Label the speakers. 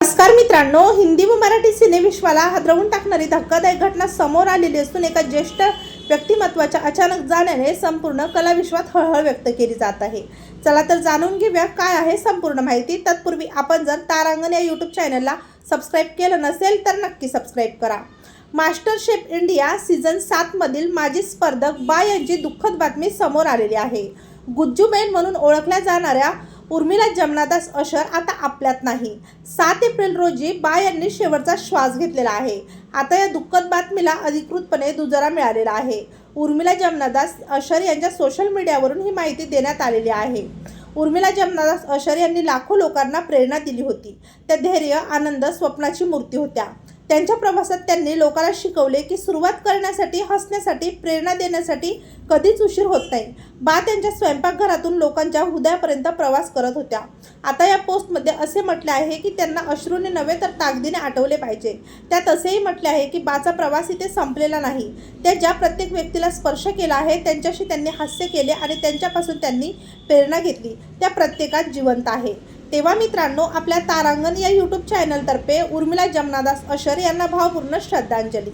Speaker 1: नमस्कार मित्रांनो हिंदी व मराठी सिनेविश्वाला हादरवून टाकणारी धक्कादायक घटना समोर आलेली असून एका ज्येष्ठ व्यक्तिमत्वाच्या अचानक जाण्याने संपूर्ण कलाविश्वात हळहळ व्यक्त केली जात आहे. चला तर जाणून घेऊया काय आहे संपूर्ण माहिती. तत्पूर्वी आपण जर तारांगण या यूट्यूब चॅनलला सबस्क्राईब केलं नसेल तर नक्की सबस्क्राईब करा. मास्टर शेफ इंडिया सीझन सातमधील माजी स्पर्धक बा यांची दुःखद बातमी समोर आलेली आहे. गुज्जूबेन म्हणून ओळखल्या जाणाऱ्या उर्मिला जमनादास अशर आता आपल्यात नाही. सात एप्रिल रोजी बा यांनी शेवटचा श्वास घेतलेला आहे. आता या दुःखद बातमीला अधिकृतपणे दुजारा मिळालेला आहे. उर्मिला जमनादास अशर यांच्या सोशल मीडियावरून ही माहिती देण्यात आलेली आहे. उर्मिला जमनादास अशर यांनी लाखो लोकांना प्रेरणा दिली होती. त्या धैर्य आनंद स्वप्नाची मूर्ती होत्या. त्यांच्या प्रवासात त्यांनी लोकांना शिकवले की सुरुवात करण्यासाठी हसण्यासाठी प्रेरणा देण्यासाठी कधीच उशीर होत नाही. बा त्यांच्या स्वयंपाकघरातून लोकांच्या हृदयापर्यंत प्रवास करत होत्या. आता या पोस्टमध्ये असे म्हटले आहे की त्यांना अश्रूने नव्हे तर ताकदीने आठवले पाहिजे. त्यात असेही म्हटले आहे की बाचा प्रवास इथे संपलेला नाही. त्या ज्या प्रत्येक व्यक्तीला स्पर्श केला आहे त्यांच्याशी त्यांनी हास्य केले आणि त्यांच्यापासून त्यांनी प्रेरणा घेतली. त्या प्रत्येकात जिवंत आहे. तेव्हा मित्रांनो आपल्या तारांगण या यूट्यूब चॅनलतर्फे उर्मिला जमनादास अशर यांना भावपूर्ण श्रद्धांजली.